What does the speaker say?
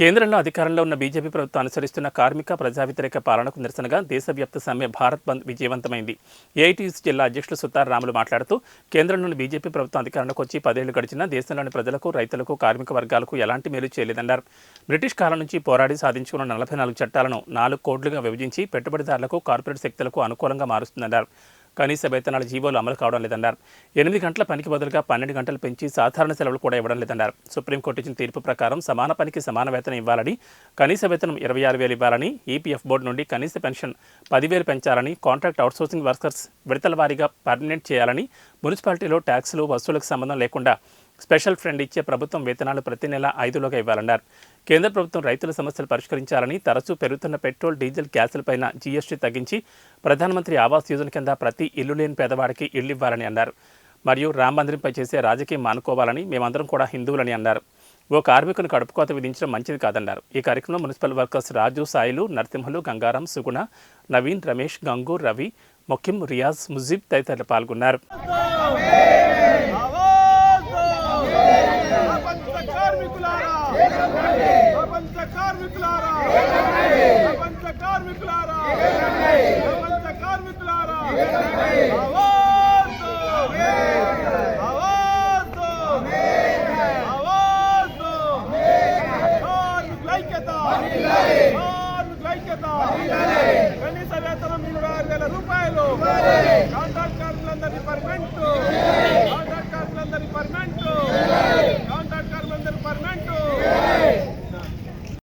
కేంద్రంలో అధికారంలో ఉన్న బీజేపీ ప్రభుత్వం అనుసరిస్తున్న కార్మిక ప్రజా వ్యతిరేక పాలనకు నిరసనగా దేశవ్యాప్త సమ్మె భారత్ బంద్ విజయవంతమైంది. ఏఐటీయూసీ జిల్లా అధ్యక్షులు సుతార్ రాములు మాట్లాడుతూ కేంద్రంలోని బీజేపీ ప్రభుత్వం అధికారంలోకి వచ్చి పదేళ్ళు గడిచినా దేశంలోని ప్రజలకు రైతులకు కార్మిక వర్గాలకు ఎలాంటి మేలు చేయలేదన్నారు. బ్రిటిష్ కాలం నుంచి పోరాడి సాధించుకున్న నలభై నాలుగు చట్టాలను నాలుగు కోట్లుగా విభజించి పెట్టుబడిదారులకు కార్పొరేట్ శక్తులకు అనుకూలంగా మారుస్తుందన్నారు. కనీస వేతనాల జీవోలు అమలు కావడం లేదన్నారు. ఎనిమిది గంటల పనికి బదులుగా పన్నెండు గంటలు పెంచి సాధారణ సెలవులు కూడా ఇవ్వడం లేదన్నారు. సుప్రీంకోర్టు ఇచ్చిన తీర్పు ప్రకారం సమాన పనికి సమాన వేతనం ఇవ్వాలని కనీస వేతనం ఇరవై ఆరు వేలు ఇవ్వాలని ఈపీఎఫ్ బోర్డు నుండి కనీస పెన్షన్ పదివేలు పెంచాలని కాంట్రాక్ట్ అవుట్సోర్సింగ్ వర్కర్స్ విడతల వారీగా పర్మనెంట్ చేయాలని మున్సిపాలిటీలో ట్యాక్సులు వసూలకు సంబంధం లేకుండా స్పెషల్ ఫ్రెండ్ ఇచ్చే ప్రభుత్వం వేతనాలు ప్రతి నెల ఐదులోగా ఇవ్వాలన్నారు. కేంద్ర ప్రభుత్వం రైతుల సమస్యలు పరిష్కరించాలని తరచూ పెరుగుతున్న పెట్రోల్ డీజిల్ గ్యాసులపైన జీఎస్టీ తగ్గించి ప్రధానమంత్రి ఆవాస్ యోజన కింద ప్రతి ఇల్లు లేని పేదవాడికి ఇల్లు ఇవ్వాలని అన్నారు. మరియు రామ మందిరంపై చేసే రాజకీయం మానుకోవాలని మేమందరం కూడా హిందువులని అన్నారు. ఓ కార్మికుని కడుపుకోత విధించడం మంచిది కాదన్నారు. ఈ కార్యక్రమంలో మున్సిపల్ వర్కర్స్ రాజు సాయిలు నరసింహులు గంగారాం సుగుణ నవీన్ రమేష్ గంగు రవి మొకిం రియాజ్ ముజీబ్ తదితరులు పాల్గొన్నారు. ప్రపంచ కార్మికులారా! ప్రపంచ కార్మికులారా!